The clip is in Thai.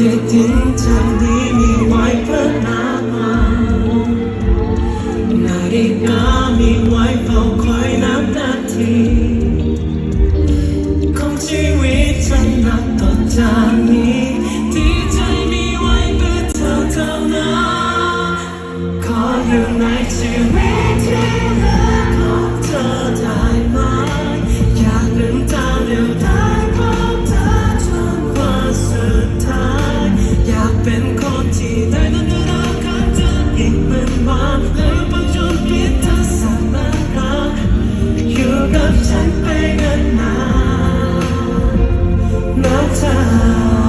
ถึงจากนี้มีไว้เพื่อนามานาฬิกามีไว้เฝ้าคอยนับนาทีของชีวิตฉันนับต่อจากนี้ที่ใจมีไว้เพื่อเธอเท่านั้นขออยู่ในชีวิต time.